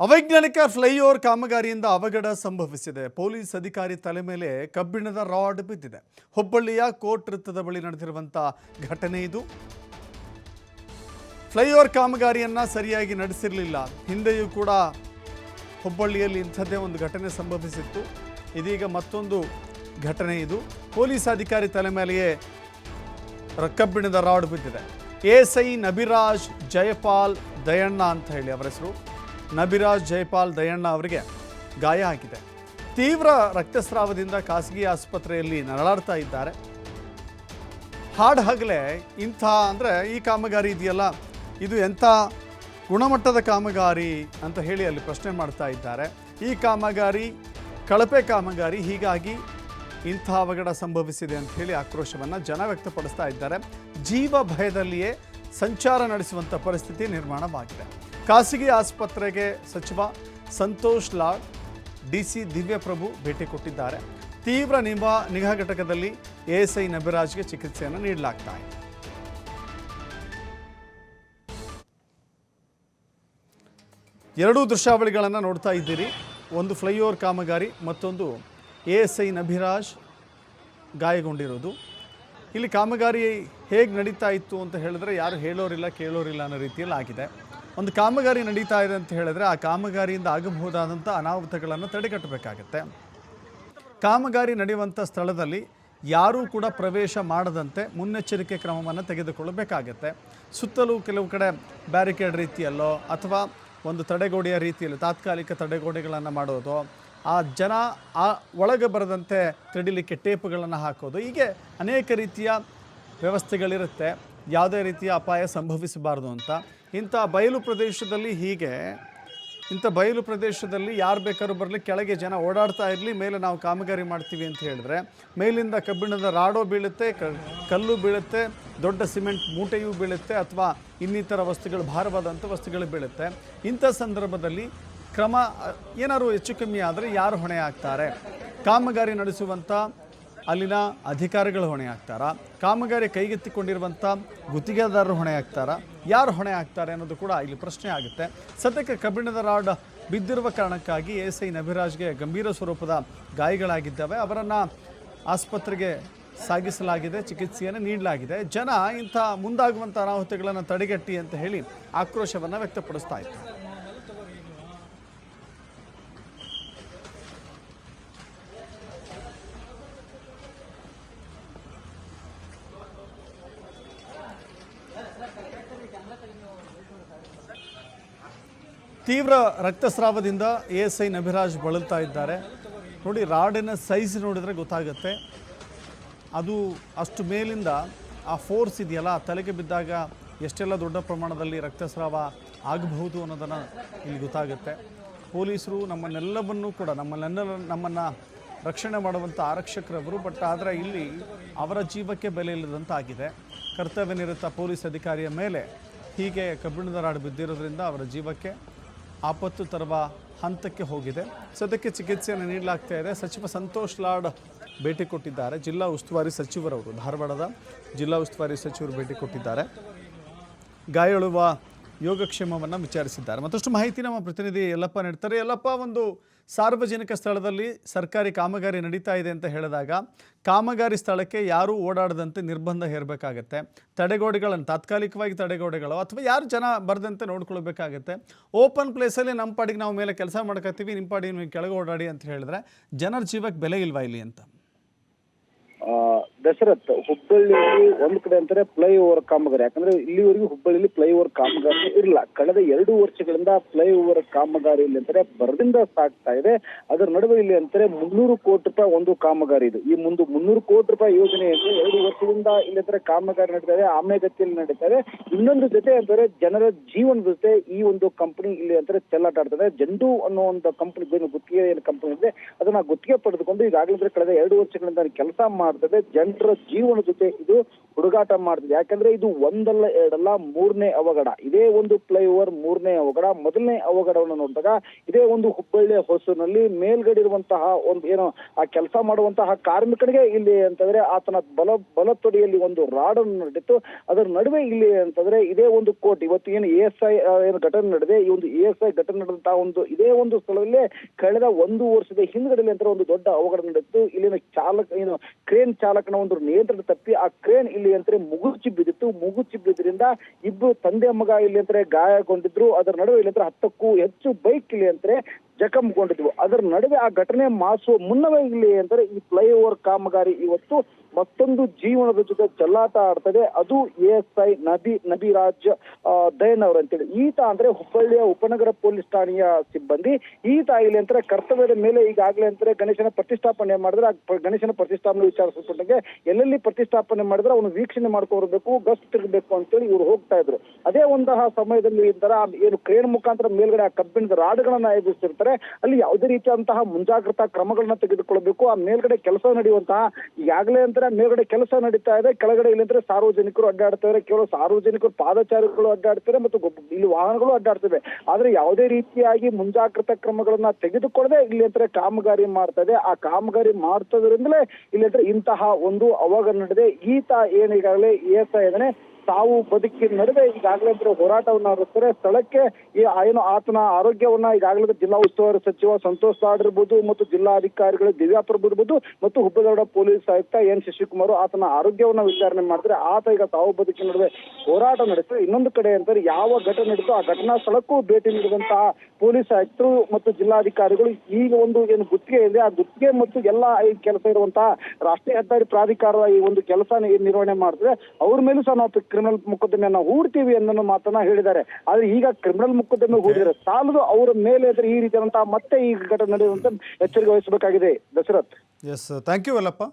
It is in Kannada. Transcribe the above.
ಅವೈಜ್ಞಾನಿಕ ಫ್ಲೈಓವರ್ ಕಾಮಗಾರಿಯಿಂದ ಅವಘಡ ಸಂಭವಿಸಿದೆ. ಪೊಲೀಸ್ ಅಧಿಕಾರಿ ತಲೆ ಮೇಲೆ ಕಬ್ಬಿಣದ ರಾಡ್ ಬಿದ್ದಿದೆ. ಹುಬ್ಬಳ್ಳಿಯ ಕೋರ್ಟ್ ವೃತ್ತದ ಬಳಿ ನಡೆದಿರುವಂಥ ಘಟನೆ ಇದು. ಫ್ಲೈಓವರ್ ಕಾಮಗಾರಿಯನ್ನ ಸರಿಯಾಗಿ ನಡೆಸಿರಲಿಲ್ಲ. ಹಿಂದೆಯೂ ಕೂಡ ಹುಬ್ಬಳ್ಳಿಯಲ್ಲಿ ಇಂಥದ್ದೇ ಒಂದು ಘಟನೆ ಸಂಭವಿಸಿತ್ತು. ಇದೀಗ ಮತ್ತೊಂದು ಘಟನೆ ಇದು. ಪೊಲೀಸ್ ಅಧಿಕಾರಿ ತಲೆ ಮೇಲೆಯೇ ಕಬ್ಬಿಣದ ರಾಡ್ ಬಿದ್ದಿದೆ. ಎಸ್ಐ ನಬಿರಾಜ್ ಜಯಪಾಲ್ ದಯಣ್ಣ ಅಂತ ಹೇಳಿ ಅವರ ಹೆಸರು. ನಬಿರಾಜ್ ಜಯಪಾಲ್ ದಯಣ್ಣ ಅವರಿಗೆ ಗಾಯ ಆಗಿದೆ ತೀವ್ರ ರಕ್ತಸ್ರಾವದಿಂದ ಖಾಸಗಿ ಆಸ್ಪತ್ರೆಯಲ್ಲಿ ನರಳಾಡ್ತಾ ಇದ್ದಾರೆ. ಹಾಡು ಹಗಲೇ ಇಂಥ ಅಂದರೆ ಈ ಕಾಮಗಾರಿ ಇದೆಯಲ್ಲ, ಇದು ಎಂಥ ಗುಣಮಟ್ಟದ ಕಾಮಗಾರಿ ಅಂತ ಹೇಳಿ ಅಲ್ಲಿ ಪ್ರಶ್ನೆ ಮಾಡ್ತಾ ಇದ್ದಾರೆ. ಈ ಕಾಮಗಾರಿ, ಕಳಪೆ ಕಾಮಗಾರಿ ಹೀಗಾಗಿ ಇಂಥ ಅವಘಡ ಸಂಭವಿಸಿದೆ ಅಂತ ಹೇಳಿ ಆಕ್ರೋಶವನ್ನು ಜನ ವ್ಯಕ್ತಪಡಿಸ್ತಾ ಇದ್ದಾರೆ. ಜೀವ ಭಯದಲ್ಲಿಯೇ ಸಂಚಾರ ನಡೆಸುವಂಥ ಪರಿಸ್ಥಿತಿ ನಿರ್ಮಾಣವಾಗಿದೆ. ಖಾಸಗಿ ಆಸ್ಪತ್ರೆಗೆ ಸಚಿವ ಸಂತೋಷ್ ಲಾಡ್, ಡಿ ಸಿ ದಿವ್ಯಪ್ರಭು ಭೇಟಿ ಕೊಟ್ಟಿದ್ದಾರೆ. ತೀವ್ರ ನಿಭಾ ನಿಗಾ ಘಟಕದಲ್ಲಿ ಎಎಸ್ಐ ನಬಿರಾಜ್ಗೆ ಚಿಕಿತ್ಸೆಯನ್ನು ನೀಡಲಾಗ್ತಾ ಇದೆ. ಎರಡೂ ದೃಶ್ಯಾವಳಿಗಳನ್ನು ನೋಡ್ತಾ ಇದ್ದೀರಿ. ಒಂದು ಫ್ಲೈಓವರ್ ಕಾಮಗಾರಿ, ಮತ್ತೊಂದು ಎ ಎಸ್ ಐ ನಭಿರಾಜ್ ಗಾಯಗೊಂಡಿರೋದು. ಇಲ್ಲಿ ಕಾಮಗಾರಿ ಹೇಗೆ ನಡೀತಾ ಇತ್ತು ಅಂತ ಹೇಳಿದ್ರೆ ಯಾರು ಹೇಳೋರಿಲ್ಲ, ಕೇಳೋರಿಲ್ಲ ಅನ್ನೋ ರೀತಿಯಲ್ಲಿ ಆಗಿದೆ. ಒಂದು ಕಾಮಗಾರಿ ನಡೀತಾ ಇದೆ ಅಂತ ಹೇಳಿದ್ರೆ ಆ ಕಾಮಗಾರಿಯಿಂದ ಆಗಬಹುದಾದಂಥ ಅನಾಹುತಗಳನ್ನು ತಡೆಗಟ್ಟಬೇಕಾಗತ್ತೆ. ಕಾಮಗಾರಿ ನಡೆಯುವಂಥ ಸ್ಥಳದಲ್ಲಿ ಯಾರೂ ಕೂಡ ಪ್ರವೇಶ ಮಾಡದಂತೆ ಮುನ್ನೆಚ್ಚರಿಕೆ ಕ್ರಮವನ್ನು ತೆಗೆದುಕೊಳ್ಳಬೇಕಾಗತ್ತೆ. ಸುತ್ತಲೂ ಕೆಲವು ಕಡೆ ಬ್ಯಾರಿಕೇಡ್ ರೀತಿಯಲ್ಲೋ ಅಥವಾ ಒಂದು ತಡೆಗೋಡೆಯ ರೀತಿಯಲ್ಲಿ ತಾತ್ಕಾಲಿಕ ತಡೆಗೋಡೆಗಳನ್ನು ಮಾಡೋದು ಆ ಜನ ಆ ಒಳಗೆ ಬರದಂತೆ ತಡಿಲಿಕ್ಕೆ ಟೇಪ್ಗಳನ್ನು ಹಾಕೋದು. ಹೀಗೆ ಅನೇಕ ರೀತಿಯ ವ್ಯವಸ್ಥೆಗಳಿರುತ್ತೆ. ಯಾವುದೇ ರೀತಿಯ ಅಪಾಯ ಸಂಭವಿಸಬಾರ್ದು ಅಂತ. ಇಂಥ ಬಯಲು ಪ್ರದೇಶದಲ್ಲಿ ಹೀಗೆ. ಇಂಥ ಬಯಲು ಪ್ರದೇಶದಲ್ಲಿ ಯಾರು ಬೇಕಾದ್ರೂ ಬರಲಿ, ಕೆಳಗೆ ಜನ ಓಡಾಡ್ತಾ ಇರಲಿ, ಮೇಲೆ ನಾವು ಕಾಮಗಾರಿ ಮಾಡ್ತೀವಿ ಅಂತ ಹೇಳಿದ್ರೆ, ಮೇಲಿಂದ ಕಬ್ಬಿಣದ ರಾಡೋ ಬೀಳುತ್ತೆ ಕಲ್ಲು ಬೀಳುತ್ತೆ, ದೊಡ್ಡ ಸಿಮೆಂಟ್ ಮೂಟೆಯೂ ಬೀಳುತ್ತೆ, ಅಥವಾ ಇನ್ನಿತರ ವಸ್ತುಗಳು, ಭಾರವಾದಂಥ ವಸ್ತುಗಳು ಬೀಳುತ್ತೆ. ಇಂಥ ಸಂದರ್ಭದಲ್ಲಿ ಕ್ರಮ, ಏನಾದರೂ ಹೆಚ್ಚು ಕಮ್ಮಿ ಆದರೆ ಯಾರು ಹೊಣೆ ಆಗ್ತಾರೆ? ಕಾಮಗಾರಿ ನಡೆಸುವಂಥ ಅಲ್ಲಿನ ಅಧಿಕಾರಿಗಳು ಹೊಣೆ ಆಗ್ತಾರಾ? ಕಾಮಗಾರಿ ಕೈಗೆತ್ತಿಕೊಂಡಿರುವಂಥ ಗುತ್ತಿಗೆದಾರರು ಹೊಣೆ ಆಗ್ತಾರಾ? ಯಾರು ಹೊಣೆ ಆಗ್ತಾರೆ ಅನ್ನೋದು ಕೂಡ ಇಲ್ಲಿ ಪ್ರಶ್ನೆ ಆಗುತ್ತೆ. ಸದ್ಯಕ್ಕೆ ಕಬ್ಬಿಣದ ರಾಡ್ ಬಿದ್ದಿರುವ ಕಾರಣಕ್ಕಾಗಿ ಎಸ್ ಐ ನಭಿರಾಜ್ಗೆ ಗಂಭೀರ ಸ್ವರೂಪದ ಗಾಯಗಳಾಗಿದ್ದಾವೆ. ಅವರನ್ನು ಆಸ್ಪತ್ರೆಗೆ ಸಾಗಿಸಲಾಗಿದೆ, ಚಿಕಿತ್ಸೆಯನ್ನು ನೀಡಲಾಗಿದೆ. ಜನ ಇಂಥ ಮುಂದಾಗುವಂಥ ಅನಾಹುತಗಳನ್ನು ತಡೆಗಟ್ಟಿ ಅಂತ ಹೇಳಿ ಆಕ್ರೋಶವನ್ನು ವ್ಯಕ್ತಪಡಿಸ್ತಾ ಇದ್ದಾರೆ. ತೀವ್ರ ರಕ್ತಸ್ರಾವದಿಂದ ಎ ಎಸ್ ಐ ನಭಿರಾಜ್ ಬಳಲ್ತಾ ಇದ್ದಾರೆ. ನೋಡಿ, ರಾಡಿನ ಸೈಜ್ ನೋಡಿದರೆ ಗೊತ್ತಾಗುತ್ತೆ. ಅದು ಅಷ್ಟು ಮೇಲಿಂದ ಆ ಫೋರ್ಸ್ ಇದೆಯಲ್ಲ ತಲೆಗೆ ಬಿದ್ದಾಗ ಎಷ್ಟೆಲ್ಲ ದೊಡ್ಡ ಪ್ರಮಾಣದಲ್ಲಿ ರಕ್ತಸ್ರಾವ ಆಗಬಹುದು ಅನ್ನೋದನ್ನು ಇಲ್ಲಿ ಗೊತ್ತಾಗುತ್ತೆ. ಪೊಲೀಸರು ನಮ್ಮನ್ನೆಲ್ಲವನ್ನೂ ಕೂಡ, ನಮ್ಮನ್ನೆಲ್ಲ, ನಮ್ಮನ್ನು ರಕ್ಷಣೆ ಮಾಡುವಂಥ ಆರಕ್ಷಕರವರು, ಬಟ್ ಆದರೆ ಇಲ್ಲಿ ಅವರ ಜೀವಕ್ಕೆ ಬೆಲೆ ಇಲ್ಲದಂತಾಗಿದೆ. ಕರ್ತವ್ಯ ನಿರತ ಪೊಲೀಸ್ ಅಧಿಕಾರಿಯ ಮೇಲೆ ಹೀಗೆ ಕಬ್ಬಿಣದ ರಾಡು ಬಿದ್ದಿರೋದ್ರಿಂದ ಅವರ ಜೀವಕ್ಕೆ ಆಪತ್ತು ತರುವ ಹಂತಕ್ಕೆ ಹೋಗಿದೆ. ಸದ್ಯಕ್ಕೆ ಚಿಕಿತ್ಸೆಯನ್ನು ನೀಡಲಾಗ್ತಾ ಇದೆ. ಸಚಿವ ಸಂತೋಷ್ ಲಾಡ್ ಭೇಟಿ ಕೊಟ್ಟಿದ್ದಾರೆ. ಜಿಲ್ಲಾ ಉಸ್ತುವಾರಿ ಸಚಿವರವರು ಧಾರವಾಡದ ಜಿಲ್ಲಾ ಉಸ್ತುವಾರಿ ಸಚಿವರು ಭೇಟಿ ಕೊಟ್ಟಿದ್ದಾರೆ. ಗಾಯಾಳುವ ಯೋಗಕ್ಷೇಮವನ್ನು ವಿಚಾರಿಸಿದ್ದಾರೆ. ಮತ್ತಷ್ಟು ಮಾಹಿತಿ ನಮ್ಮ ಪ್ರತಿನಿಧಿ ಯಲ್ಲಪ್ಪ ನೀಡ್ತಾರೆ. ಯಲ್ಲಪ್ಪ, ಒಂದು ಸಾರ್ವಜನಿಕ ಸ್ಥಳದಲ್ಲಿ ಸರ್ಕಾರಿ ಕಾಮಗಾರಿ ನಡೀತಾ ಇದೆ ಅಂತ ಹೇಳಿದಾಗ ಕಾಮಗಾರಿ ಸ್ಥಳಕ್ಕೆ ಯಾರೂ ಓಡಾಡದಂತೆ ನಿರ್ಬಂಧ ಹೇರಬೇಕಾಗತ್ತೆ. ತಡೆಗೋಡೆಗಳನ್ನು, ತಾತ್ಕಾಲಿಕವಾಗಿ ತಡೆಗೋಡೆಗಳು ಅಥವಾ ಯಾರು ಜನ ಬರದಂತೆ ನೋಡ್ಕೊಳ್ಬೇಕಾಗತ್ತೆ. ಓಪನ್ ಪ್ಲೇಸಲ್ಲಿ ನಮ್ಮ ಪಾಡಿಗೆ ನಾವು ಮೇಲೆ ಕೆಲಸ ಮಾಡ್ಕೋತೀವಿ, ನಿಮ್ಮ ಪಾಡಿಗೆ ನೀವು ಕೆಳಗೆ ಓಡಾಡಿ ಅಂತ ಹೇಳಿದ್ರೆ ಜನರ ಜೀವಕ್ಕೆ ಬೆಲೆ ಇಲ್ವಾ ಇಲ್ಲಿ ಅಂತ. ದಶರಥ್ ಹುಬ್ಬಳ್ಳಿಯಲ್ಲಿ ಒಂದ್ ಕಡೆ ಅಂತಾರೆ ಫ್ಲೈ ಓವರ್ ಕಾಮಗಾರಿ. ಯಾಕಂದ್ರೆ ಇಲ್ಲಿವರೆಗೂ ಹುಬ್ಬಳ್ಳಿಯಲ್ಲಿ ಫ್ಲೈ ಓವರ್ ಕಾಮಗಾರಿ ಇರಲ್ಲ ಕಳೆದ ಎರಡು ವರ್ಷಗಳಿಂದ ಫ್ಲೈ ಓವರ್ ಕಾಮಗಾರಿ ಇಲ್ಲಿ ಅಂತಾರೆ ಬರದಿಂದ ಸಾಗ್ತಾ ಇದೆ. ಅದರ ನಡುವೆ ಇಲ್ಲಿ ಅಂತಾರೆ ಮುನ್ನೂರು ಕೋಟಿ ರೂಪಾಯಿ ಒಂದು ಕಾಮಗಾರಿ ಇದು. ಈ ಮುಂದೆ ಮುನ್ನೂರು ಕೋಟಿ ರೂಪಾಯಿ ಯೋಜನೆ ಎರಡು ವರ್ಷದಿಂದ ಇಲ್ಲಿ ಅಂತಾರೆ ಕಾಮಗಾರಿ ನಡೀತಾ ಇದೆ ಆಮೆಗತಿಯಲ್ಲಿ ನಡೀತಾ ಇದೆ. ಇನ್ನೊಂದು ಜೊತೆ ಅಂತಾರೆ ಜನರ ಜೀವನದ ಜೊತೆ ಈ ಒಂದು ಕಂಪನಿ ಇಲ್ಲಿ ಅಂತಾರೆ ಚೆಲ್ಲಾಟ ಆಡ್ತದೆ ಜಂಡು ಅನ್ನೋ ಒಂದು ಕಂಪನಿ ಗುತ್ತಿಗೆ ಏನು ಕಂಪನಿ ಇದೆ. ಅದನ್ನ ಗುತ್ತಿಗೆ ಪಡೆದುಕೊಂಡು ಈಗಾಗಲೇ ಕಳೆದ ಎರಡು ವರ್ಷಗಳಿಂದ ಕೆಲಸ ಮಾಡ್ತದೆ. ಜನರ ಜೀವನ ಜೊತೆ ಇದು ಹುಡುಗಾಟ ಮಾಡ್ತಿದೆ. ಯಾಕಂದ್ರೆ ಇದು ಒಂದಲ್ಲ ಎರಡಲ್ಲ ಮೂರನೇ ಅವಘಡ. ಇದೇ ಒಂದು ಫ್ಲೈಓವರ್ ಮೂರನೇ ಅವಘಡ. ಮೊದಲನೇ ಅವಘಡವನ್ನು ನೋಡಿದಾಗ ಇದೇ ಒಂದು ಹುಬ್ಬಳ್ಳಿಯ ಹೊಸೂರಿನಲ್ಲಿ ಮೇಲ್ಗಡೆ ಇರುವಂತಹ ಒಂದು ಏನು, ಆ ಕೆಲಸ ಮಾಡುವಂತಹ ಕಾರ್ಮಿಕನಿಗೆ ಇಲ್ಲಿ ಅಂತಂದ್ರೆ ಆತನ ಬಲ, ಬಲತೊಡೆಯಲ್ಲಿ ಒಂದು ರಾಡ್ ಅನ್ನು ನಡೆದಿತ್ತು. ಅದರ ನಡುವೆ ಇಲ್ಲಿ ಅಂತಂದ್ರೆ ಇದೇ ಒಂದು ಕೋರ್ಟ್. ಇವತ್ತು ಏನು ಎ ಎಸ್ ಐ ಏನು ಘಟನೆ ನಡೆದಿದೆ. ಈ ಒಂದು ಎ ಎಸ್ ಐ ಘಟನೆ ನಡೆದಂತಹ ಒಂದು, ಇದೇ ಒಂದು ಸ್ಥಳದಲ್ಲಿ ಕಳೆದ ಒಂದು ವರ್ಷದ ಹಿಂದ್ಗಡೆ ಅಂತ ಒಂದು ದೊಡ್ಡ ಅವಘಡ ನಡೆದಿತ್ತು. ಇಲ್ಲಿನ ಚಾಲಕ, ಏನು ಕ್ರೇನ್ ಚಾಲಕನ ಒಂದು ನಿಯಂತ್ರಣ ತಪ್ಪಿ ಆ ಕ್ರೇನ್ ಇಲ್ಲಿ ಅಂದ್ರೆ ಮುಗುಚಿ ಬಿದ್ದಿತ್ತು ಮುಗುಚಿ ಬಿದ್ದರಿಂದ ಇಬ್ಬರು ತಂದೆ ಮಗ ಇಲ್ಲಿ ಅಂದ್ರೆ ಗಾಯಗೊಂಡಿದ್ರು. ಅದರ ನಡುವೆ ಇಲ್ಲಿ ಅಂದ್ರೆ ಹತ್ತಕ್ಕೂ ಹೆಚ್ಚು ಬೈಕ್ ಇಲ್ಲಿ ಅಂದ್ರೆ ಜಖಂಗೊಂಡಿದ್ವು ಅದರ ನಡುವೆ ಆ ಘಟನೆ ಮಾಸುವ ಮುನ್ನವೇ ಇಲ್ಲಿ ಅಂದರೆ ಈ ಫ್ಲೈಓವರ್ ಕಾಮಗಾರಿ ಇವತ್ತು ಮತ್ತೊಂದು ಜೀವನದ ಜೊತೆ ಚಲ್ಲಾಟ ಆಡ್ತದೆ. ಅದು ASI S I Nabi Nabiraj ದಯನ್ ಅವರು ಅಂತೇಳಿ ಈತ ಅಂದ್ರೆ ಹುಬ್ಬಳ್ಳಿಯ ಉಪನಗರ ಪೊಲೀಸ್ ಠಾಣೆಯ ಸಿಬ್ಬಂದಿ. ಈತ ಇಲ್ಲಿ ಅಂತಾರೆ ಕರ್ತವ್ಯದ ಮೇಲೆ ಈಗಾಗಲೇ ಅಂತಾರೆ ಗಣೇಶನ ಪ್ರತಿಷ್ಠಾಪನೆ ಮಾಡಿದ್ರೆ, ಆ ಗಣೇಶನ ಪ್ರತಿಷ್ಠಾಪನೆ ವಿಚಾರಿಸಲ್ಪಟ್ಟಂಗೆ ಎಲ್ಲೆಲ್ಲಿ ಪ್ರತಿಷ್ಠಾಪನೆ ಮಾಡಿದ್ರೆ ಅವನು ವೀಕ್ಷಣೆ ಮಾಡ್ಕೊಬರ್ಬೇಕು ಗಸ್ಟ್ ತಿರುಗಬೇಕು ಅಂತೇಳಿ ಇವರು ಹೋಗ್ತಾ ಇದ್ರು. ಅದೇ ಒಂದಹ ಸಮಯದಲ್ಲಿ ಇಂತರ ಏನು ಕ್ರೇನ್ ಮುಖಾಂತರ ಮೇಲ್ಗಡೆ ಆ ಕಬ್ಬಿಣದ ರಾಡ್ಗಳನ್ನ ಎದುರಿಸಿರ್ತಾರೆ ಅಲ್ಲಿ ಯಾವುದೇ ರೀತಿಯಾದಂತಹ ಮುಂಜಾಗ್ರತಾ ಕ್ರಮಗಳನ್ನ ತೆಗೆದುಕೊಳ್ಬೇಕು ಆ ಮೇಲ್ಗಡೆ ಕೆಲಸ ನಡೆಯುವಂತಹ, ಈಗಾಗಲೇ ಅಂತಾರೆ ಮೇಲ್ಗಡೆ ಕೆಲಸ ನಡೀತಾ ಇದೆ. ಕೆಳಗಡೆ ಇಲ್ಲಿ ಅಂದ್ರೆ ಸಾರ್ವಜನಿಕರು ಅಡ್ಡಾಡ್ತಾರೆ. ಕೆಲವು ಸಾರ್ವಜನಿಕರು, ಪಾದಚಾರಿಗಳು ಅಡ್ಡಾಡ್ತಾರೆ ಮತ್ತು ಇಲ್ಲಿ ವಾಹನಗಳು ಅಡ್ಡಾಡ್ತವೆ. ಆದ್ರೆ ಯಾವುದೇ ರೀತಿಯಾಗಿ ಮುಂಜಾಗ್ರತಾ ಕ್ರಮಗಳನ್ನ ತೆಗೆದುಕೊಳ್ಳದೆ ಇಲ್ಲಿ ಅಂದ್ರೆ ಕಾಮಗಾರಿ ಮಾಡ್ತಾ ಇದೆ. ಆ ಕಾಮಗಾರಿ ಮಾಡ್ತದ್ರಿಂದಲೇ ಇಲ್ಲಿ ಅಂದ್ರೆ ಇಂತಹ ಒಂದು ಅವಾಗ ನಡೆದಿದೆ. ಈತ ಏನು ಈಗಾಗಲೇ ಇದ್ದಾನೆ ಸಾವು ಬದುಕಿನ ನಡುವೆ ಈಗಾಗಲೇ ಹೋರಾಟವನ್ನು ನಡೆಸ್ತಾರೆ. ಸ್ಥಳಕ್ಕೆ ಈ ಏನು ಆತನ ಆರೋಗ್ಯವನ್ನ ಈಗಾಗಲೇ ಜಿಲ್ಲಾ ಉಸ್ತುವಾರಿ ಸಚಿವ ಸಂತೋಷ್ ಲಾಡ್ ಇರ್ಬೋದು ಮತ್ತು ಜಿಲ್ಲಾಧಿಕಾರಿಗಳು ದಿವ್ಯಾ ಪ್ರಭು ಇರ್ಬೋದು ಮತ್ತು ಹುಬ್ಬಳ್ಳಿ ಪೊಲೀಸ್ ಆಯುಕ್ತ ಎನ್ ಶಶಿಕುಮಾರ್ ಆತನ ಆರೋಗ್ಯವನ್ನ ವಿಚಾರಣೆ ಮಾಡಿದ್ರೆ ಆತ ಈಗ ಸಾವು ಬದುಕಿನ ನಡುವೆ ಹೋರಾಟ ನಡೆಸಿದ್ರೆ ಇನ್ನೊಂದು ಕಡೆ ಅಂತಾರೆ ಯಾವ ಘಟನೆ ನಡೆಯುತ್ತೋ ಆ ಘಟನಾ ಸ್ಥಳಕ್ಕೂ ಭೇಟಿ ನೀಡಿದಂತಹ ಪೊಲೀಸ್ ಆಯುಕ್ತರು ಮತ್ತು ಜಿಲ್ಲಾಧಿಕಾರಿಗಳು ಈಗ ಒಂದು ಏನು ಗುತ್ತಿಗೆ ಇದೆ. ಆ ಗುತ್ತಿಗೆ ಮತ್ತು ಎಲ್ಲ ಈ ಕೆಲಸ ಇರುವಂತಹ ರಾಷ್ಟ್ರೀಯ ಹೆದ್ದಾರಿ ಪ್ರಾಧಿಕಾರದ ಈ ಒಂದು ಕೆಲಸ ನಿರ್ವಹಣೆ ಮಾಡಿದ್ರೆ ಅವ್ರ ಮೇಲೂ ಸಹ ನಾವು ಕ್ರಿಮಿನಲ್ ಮೊಕದ್ದಮೆಯನ್ನ ಹೂಡ್ತೀವಿ ಅನ್ನೋ ಮಾತನ್ನ ಹೇಳಿದ್ದಾರೆ. ಆದ್ರೆ ಈಗ ಕ್ರಿಮಿನಲ್ ಮೊಕದ್ದಮೆ ಹೂಡಿದರೆ ಸಾಲದು ಅವರ ಮೇಲೆ ಇದ್ರೆ ಈ ರೀತಿಯಾದಂತಹ ಮತ್ತೆ ಈ ಘಟನೆ ನಡೆಯುವಂತ ಎಚ್ಚರಿಕೆ ವಹಿಸಬೇಕಾಗಿದೆ. ದಶರಥ್. ಎಸ್ ಥ್ಯಾಂಕ್ ಯು ಅಲ್ಲಪ್ಪ